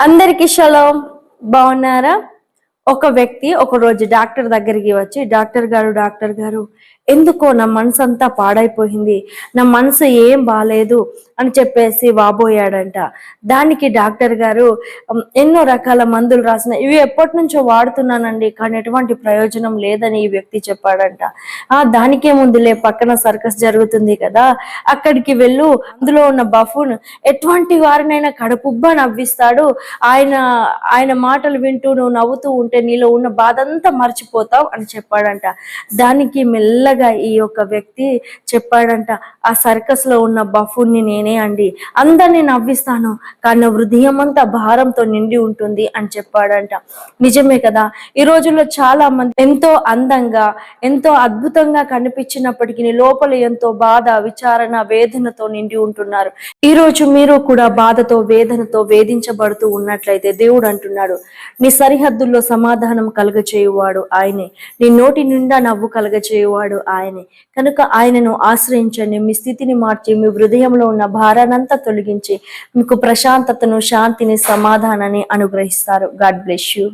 అందరికి షలోం. బాగున్నారా? ఒక వ్యక్తి ఒక రోజు డాక్టర్ దగ్గరికి వచ్చి డాక్టర్ గారు డాక్టర్ గారు ఎందుకో నా మనసు అంతా పాడైపోయింది. నా మనసు ఏం బాలేదు అని చెప్పేసి వాబోయాడంట. దానికి డాక్టర్ గారు ఎన్నో రకాల మందులు రాసిన ఇవి ఎప్పటి నుంచో వాడుతున్నానండి కానీ ఎటువంటి ప్రయోజనం లేదని ఈ వ్యక్తి చెప్పాడంట. ఆ దానికే ముందులే పక్కన సర్కస్ జరుగుతుంది కదా అక్కడికి వెళ్ళు అందులో ఉన్న బఫూన్ ఎటువంటి వారినైనా కడుపుబ్బా నవ్విస్తాడు. ఆయన ఆయన మాటలు వింటూ నువ్వు నవ్వుతూ ఉంటే నీలో ఉన్న బాధ అంతా మర్చిపోతావు అని చెప్పాడంట. దానికి మెల్లగా ఈ యొక్క వ్యక్తి చెప్పాడంట ఆ సర్కస్లో ఉన్న బఫుని నేనే అండి. అందరినీ నవ్విస్తాను కానీ హృదయం అంతా భారంతో నిండి ఉంటుంది అని చెప్పాడంట. నిజమే కదా? ఈ రోజుల్లో చాలా మంది ఎంతో అందంగా ఎంతో అద్భుతంగా కనిపించినప్పటికీ లోపల ఎంతో బాధ విచారణ వేదనతో నిండి ఉంటున్నారు. ఈ రోజు మీరు కూడా బాధతో వేదనతో వేధించబడుతూ ఉన్నట్లయితే దేవుడు అంటున్నాడు నీ సరిహద్దుల్లో సమాధానం కలుగచేయువాడు ఆయనే. నీ నోటి నిండా నవ్వు కలుగచేయువాడు ఆయనే. కనుక ఆయనను ఆశ్రయించండి. మీ స్థితిని మార్చి మీ హృదయంలో ఉన్న భారానంతా తొలగించి మీకు ప్రశాంతతను శాంతిని సమాధానాన్ని అనుగ్రహిస్తారు. God bless you.